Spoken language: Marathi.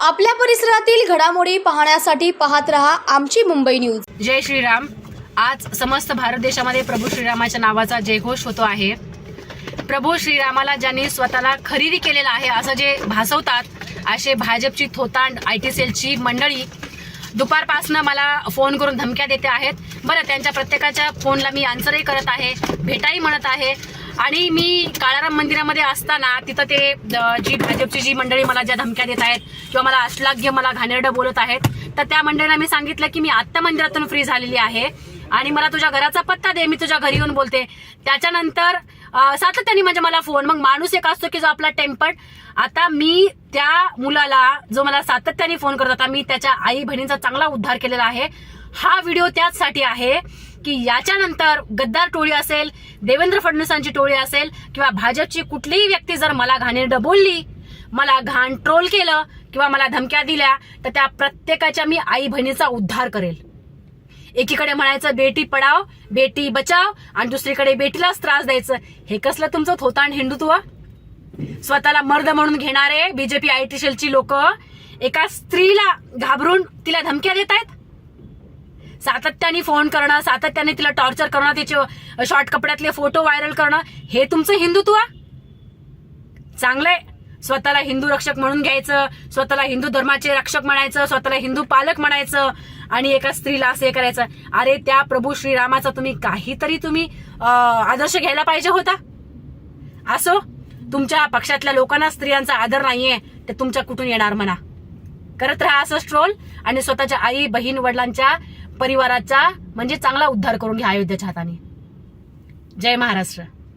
आपल्या परिसरातील घडामोडी पाहण्यासाठी पाहत रहा आमची मुंबई न्यूज. जय श्रीराम. आज समस्त भारत देशामध्ये प्रभू श्रीरामाच्या नावाचा जयघोष होतो आहे. प्रभू श्रीरामाला ज्यांनी स्वतःला खरेदी केलेला आहे असं जे भासवतात असे भाजपची थोतांड आय टी सेलची मंडळी दुपारपासनं मला फोन करून धमक्या देते आहेत. बरं त्यांच्या प्रत्येकाच्या फोनला मी आन्सरही करत आहे भेटाही म्हणत आहे. आणि मी काळाराम मंदिरामध्ये असताना तिथं ते जी भाजपची जी मंडळी मला ज्या धमक्या देत आहेत किंवा मला अश्लाघ्य मला घाणेरडं बोलत आहेत तर त्या मंडळीला मी सांगितलं की मी आत्ता मंदिरातून फ्री झालेली आहे आणि मला तुझ्या घराचा पत्ता दे मी तुझ्या घरी येऊन बोलते. त्याच्यानंतर सातत्याने म्हणजे मला फोन मग माणूस एक असतो की जो आपला टेम्पर्ड आता मी त्या मुलाला जो मला सातत्याने फोन करत होता मी त्याच्या आई बहिणींचा चांगला उद्धार केलेला आहे. हा व्हिडिओ त्याचसाठी आहे की याच्यानंतर गद्दार टोळी असेल देवेंद्र फडणवीसांची टोळी असेल किंवा भाजपची कुठलीही व्यक्ती जर मला घाणी डबोलली मला घाण ट्रोल केलं किंवा मला धमक्या दिल्या तर त्या प्रत्येकाच्या मी आई बहिणीचा उद्धार करेल. एकीकडे म्हणायचं बेटी पडाव बेटी बचाव आणि दुसरीकडे बेटीलाच त्रास द्यायचं. हे कसलं तुमचं थोतांड हिंदुत्व? स्वतःला मर्द म्हणून घेणारे बीजेपी आयटी सेलची लोक एका स्त्रीला घाबरून तिला धमक्या देत आहेत? सातत्याने फोन करणं सातत्याने तिला टॉर्चर करणं तिचे शॉर्ट कपड्यातले फोटो व्हायरल करणं हे तुमचं हिंदुत्व? चांगलंय. स्वतःला हिंदू रक्षक म्हणून घ्यायचं स्वतःला हिंदू धर्माचे रक्षक म्हणायचं स्वतःला हिंदू पालक म्हणायचं आणि एका स्त्रीला असं हे करायचं. अरे त्या प्रभू श्रीरामाचा तुम्ही काहीतरी तुम्ही आदर्श घ्यायला पाहिजे होता? असो तुमच्या पक्षातल्या लोकांना स्त्रियांचा आदर नाहीये ते तुमच्या कुठून येणार म्हणा. करत राहा असं स्ट्रोल आणि स्वतःच्या आई बहीण वडिलांच्या परिवाराचा म्हणजे चांगला उद्धार करून घ्या अयोध्येच्या हाताने. जय महाराष्ट्र.